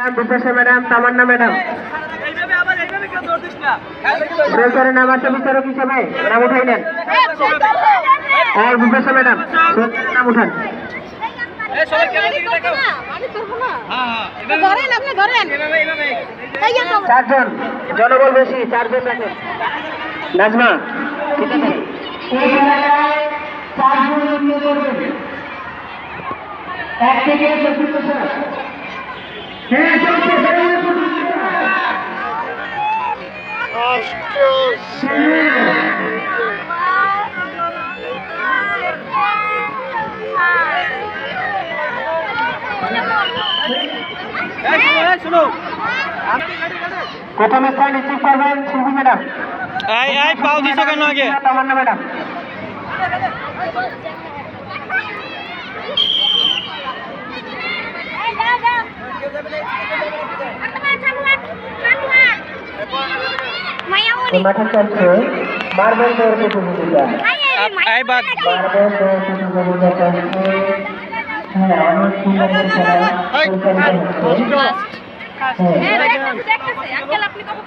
Madam, তামান্না madam. নাম আছে নাম উঠাই ম্যাডাম নাম। চারজন, জনবল বেশি, চারজন নাজমা ঠিক এক থেকে চব্বিশ বছর হ্যাঁ চলছে এই শুনো এই শুনো প্রথম স্থান রিসিভ করবেন শিল্পী ম্যাডাম এই এই পাও দিছো কেন আগে? তামান্না ম্যাডাম এই যাও যাও মায়ামনি এই মাঠে চলছে মার্বেল দৌড় প্রতিযোগিতা এই বাদ। মার্বেল দৌড় প্রতিযোগিতা চলছে হ্যাঁ অনেক সুন্দর খেলা পরিচালিত হচ্ছে।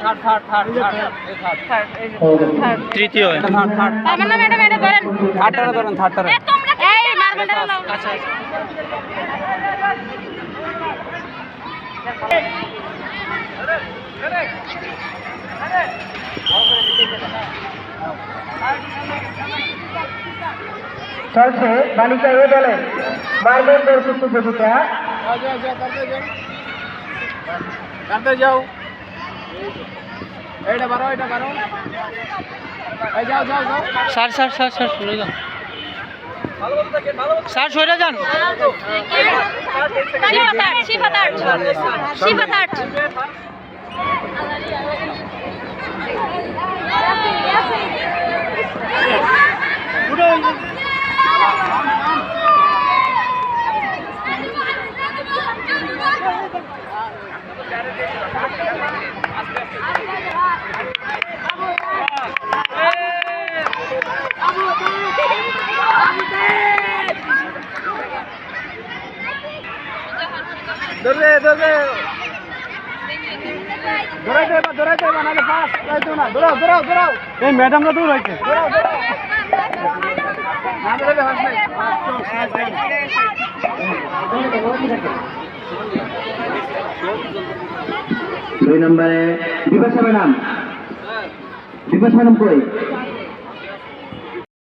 Third third third third third হ্যাঁ। তৃতীয় থার্ড থার্ড তামান্না ম্যাডাম এটা ধরেন থার্ডটা ধরেন থার্ডটা এই মার্বেলটা নাও আচ্ছা চলছে বালিকা এ দলের মার্বেল দৌড় প্রতিযোগিতা করতে যাও। এইটা বারো এটা বারো। এই যাও যাও যাও। স্যার স্যার স্যার স্যার সরে যান। স্যার সরে যান। ধরবে ধরবে। ম্যাডামরা দূর হয়েছে দুই নম্বরে বিপাশা ম্যাডাম। বিপাশা ম্যাডাম কই?